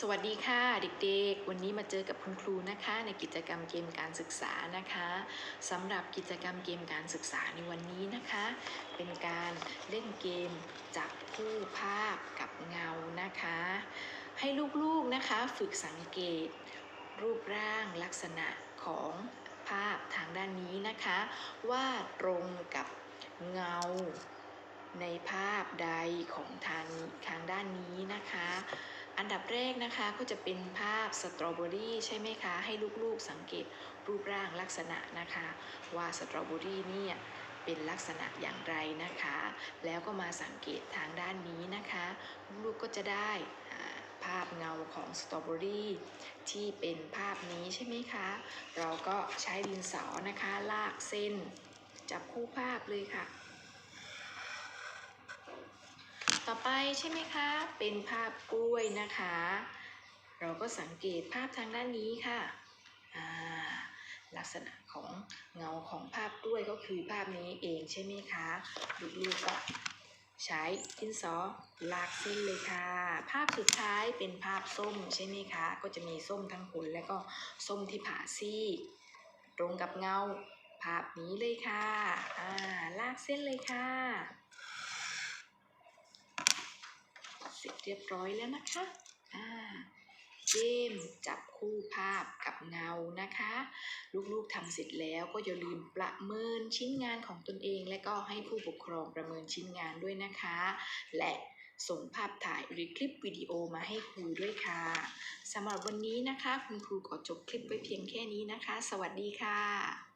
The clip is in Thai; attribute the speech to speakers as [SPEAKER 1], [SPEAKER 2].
[SPEAKER 1] สวัสดีค่ะเด็กๆ วันนี้มาเจอกับคุณครูนะคะในกิจกรรมเกมการศึกษานะคะสำหรับกิจกรรมเกมการศึกษาในวันนี้นะคะ เป็นการเล่นเกมจับคู่ภาพกับเงานะคะ ให้ลูกๆนะคะฝึกสังเกต รูปร่างลักษณะของภาพทางด้านนี้นะคะ ว่าตรงกับเงาในภาพใดของทางทางด้านนี้นะคะ อันดับแรกนะคะก็จะเป็นภาพสตรอเบอรี่ใช่ไหมคะ ให้ลูกๆสังเกตรูปร่างลักษณะนะคะ ว่าสตรอเบอรี่เนี่ยเป็นลักษณะอย่างไรนะคะ แล้วก็มาสังเกตทางด้านนี้นะคะ ลูกๆก็จะได้ภาพเงาของสตรอเบอรี่ที่เป็นภาพนี้ใช่ไหมคะ เราก็ใช้ดินสอนะคะ ลากเส้น จับคู่ภาพเลยค่ะ ต่อไป ใช่ไหมคะ เป็นภาพกล้วยนะคะ เราก็สังเกตภาพทางด้านนี้ค่ะ ลักษณะของเงาของภาพกล้วยก็คือภาพนี้เองใช่ไหมคะลูกๆก็ใช้ดินสอลากเส้นเลยค่ะ ภาพสุดท้ายเป็นภาพส้มใช่ไหมคะ ก็จะมีส้มทั้งผลและก็ส้มที่ผ่าซีกตรงกับเงาภาพนี้เลยค่ะ อ่า ลากเส้นเลยค่ะ เรียบร้อยแล้วนะคะอ่าเกมจับคู่ภาพกับเงานะคะ ลูกๆทำเสร็จแล้วก็อย่าลืมประเมินชิ้นงานของตนเอง และก็ให้ผู้ปกครองประเมินชิ้นงานด้วยนะคะ และส่งภาพถ่ายหรือคลิปวิดีโอมาให้ครูด้วยค่ะสำหรับวันนี้นะคะ คุณครูขอจบคลิปไว้เพียงแค่นี้นะคะ สวัสดีค่ะ